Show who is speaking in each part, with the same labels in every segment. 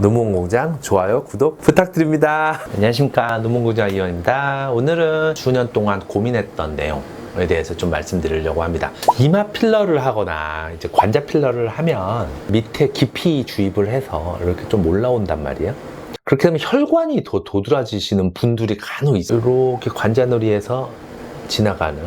Speaker 1: 노문공장 좋아요, 구독 부탁드립니다. 안녕하십니까. 노문공장 이원입니다. 오늘은 수년 동안 고민했던 내용. 에 대해서 좀 말씀드리려고 합니다. 이마 필러를 하거나 이제 관자 필러를 하면 밑에 깊이 주입을 해서 이렇게 좀 올라온단 말이에요. 그렇게 되면 혈관이 더 도드라지시는 분들이 간혹 있어요. 이렇게 관자놀이에서 지나가는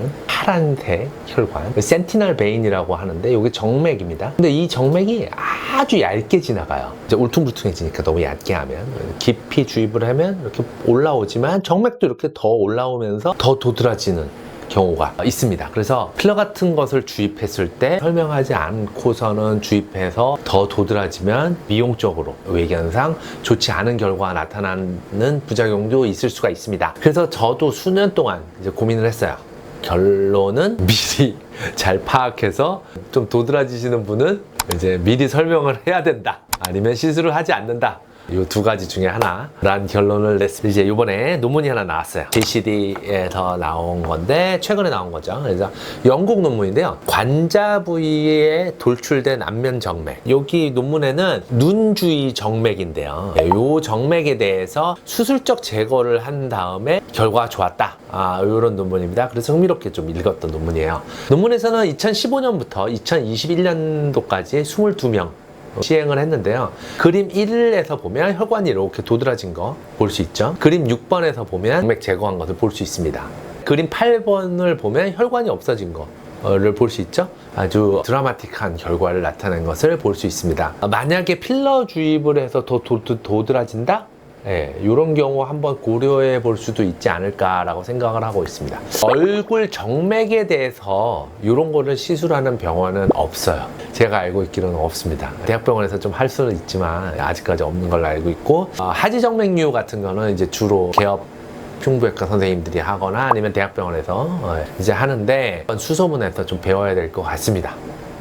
Speaker 1: 파란색 혈관, 센티널 베인이라고 하는데 이게 정맥입니다. 근데 이 정맥이 아주 얇게 지나가요. 이제 울퉁불퉁해지니까 너무 얇게 하면 깊이 주입을 하면 이렇게 올라오지만 정맥도 이렇게 더 올라오면서 더 도드라지는 경우가 있습니다. 그래서 필러 같은 것을 주입했을 때 설명하지 않고서는 주입해서 더 도드라지면 미용적으로 외견상 좋지 않은 결과가 나타나는 부작용도 있을 수가 있습니다. 그래서 저도 수년 동안 이제 고민을 했어요. 결론은 미리 잘 파악해서 좀 도드라지시는 분은 이제 미리 설명을 해야 된다. 아니면 시술을 하지 않는다. 이 두 가지 중에 하나라는 결론을 냈습니다. 이제 이번에 논문이 하나 나왔어요. JCD에서 나온 건데 최근에 나온 거죠. 그래서 영국 논문인데요. 관자 부위에 돌출된 안면 정맥. 여기 논문에는 눈 주위 정맥인데요. 네, 이 정맥에 대해서 수술적 제거를 한 다음에 결과가 좋았다. 아, 이런 논문입니다. 그래서 흥미롭게 좀 읽었던 논문이에요. 논문에서는 2015년부터 2021년도까지 22명 시행을 했는데요. 그림 1에서 보면 혈관이 이렇게 도드라진 거 볼 수 있죠. 그림 6번에서 보면 맥 제거한 것을 볼 수 있습니다. 그림 8번을 보면 혈관이 없어진 거 를 볼 수 있죠. 아주 드라마틱한 결과를 나타낸 것을 볼 수 있습니다. 만약에 필러 주입을 해서 더 도, 도, 도드라진다? 예, 이런 경우 한번 고려해 볼 수도 있지 않을까라고 생각을 하고 있습니다. 얼굴 정맥에 대해서 이런 거를 시술하는 병원은 없어요. 제가 알고 있기로는 없습니다. 대학병원에서 좀 할 수는 있지만 아직까지 없는 걸로 알고 있고 어, 하지정맥류 같은 거는 이제 주로 개업 흉부외과 선생님들이 하거나 아니면 대학병원에서 어, 이제 하는데 수소문에서 좀 배워야 될 것 같습니다.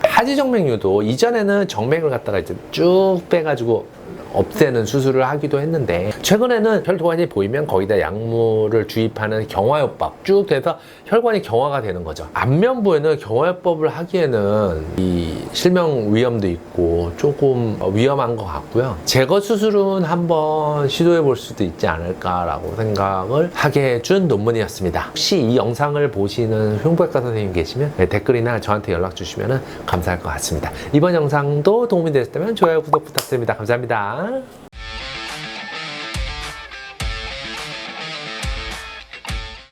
Speaker 1: 하지정맥류도 이전에는 정맥을 갖다가 이제 쭉 빼가지고 없애는 수술을 하기도 했는데 최근에는 혈관이 보이면 거기다 약물을 주입하는 경화요법 쭉 돼서 혈관이 경화가 되는 거죠. 안면부에는 경화요법을 하기에는 이 실명 위험도 있고 조금 위험한 것 같고요. 제거 수술은 한번 시도해 볼 수도 있지 않을까라고 생각을 하게 해준 논문이었습니다. 혹시 이 영상을 보시는 흉부외과 선생님 계시면 네, 댓글이나 저한테 연락 주시면 감사할 것 같습니다. 이번 영상도 도움이 되셨다면 좋아요, 구독 부탁드립니다. 감사합니다. 啊？